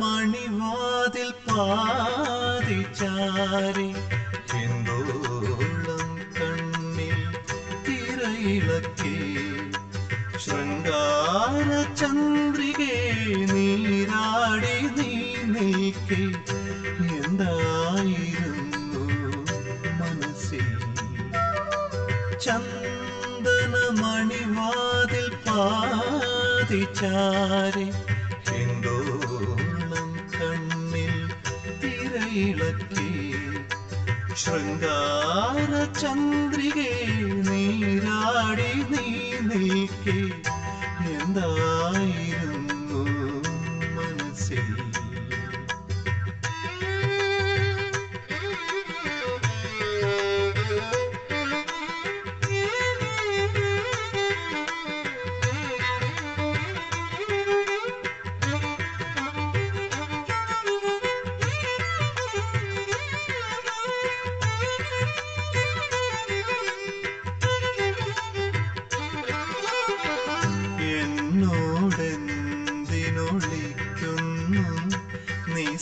ചന്ദനമണിവാതിൽ പാതിച്ചാരി ഹിന്ദോളം കണ്ണിൽ തിരയിളക്കി ശൃംഗാര ചന്ദ്രികെ നീരാടി നീ നീക്കി എന്തായിരുന്നു മനസ്സിൽ? ചന്ദനമണിവാതിൽ പാതിച്ചാരി ഹിന്ദോളം കണ്ണിൽ തിരയിളക്കി ശൃംഗാര ചന്ദ്രികേ നീരാടി നീ നീക്കി എന്തായിരുന്നു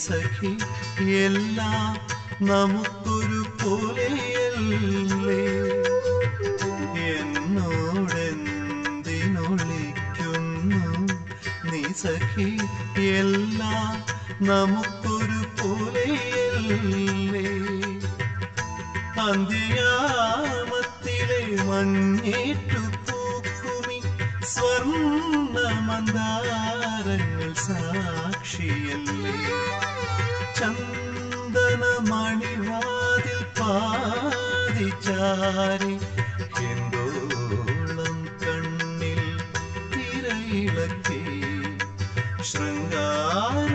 സഖി എല്ലാം നമുക്കൊരു പോലെയല്ലേ? എന്നോടെന്തിനൊളിക്കുന്നു? നീ സഖി എല്ലാം നമുക്കൊരു പോലെയല്ലേ? അന്ത്യാമത്തിലെ മഞ്ഞേറ്റു പൂക്കുമി സ്വർണ മന്ദാരങ്ങൾ സാക്ഷിയല്ലേ? ചന്ദനമണിവാതിൽ പാതിച്ചാരി എന്തോളം കണ്ണിൽ തിരയിളക്കി ശൃംഗാര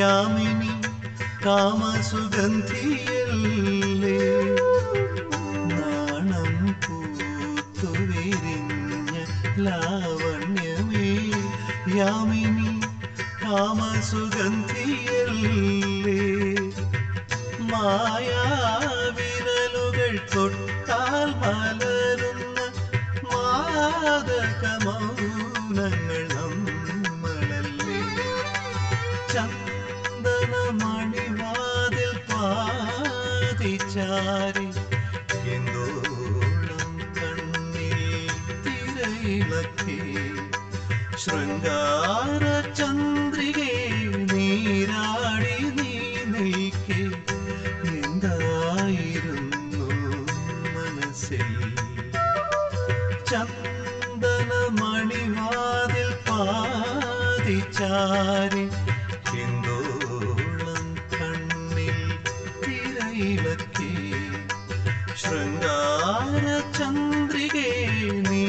യാമിനി കാമസുഗന്ധിയല്ലേ? നാണം പൂത്തുവിരിഞ്ഞ ലാവണ്യമേ യാമിനി കാമസുഗന്ധിയല്ലേ? മായാവിരലുകൾ തൊട്ടാൽ മലരുന്ന മാതകമൗനങ്ങൾ നമ്മളല്ലേ? ചന്ദനമണിവാതിൽ പാതിച്ചാരി എന്തോളം കണ്ണിൽ തിരയിളക്കി. ശൃംഗാര ചന്ദ്രികെ നീരാടി നീ നീക്കി എന്തായിരുന്നു മനസ്സിൽ. ചന്ദനമണിവാതിൽ പാതിച്ചാരി താരചന്ദ്രികേ നീ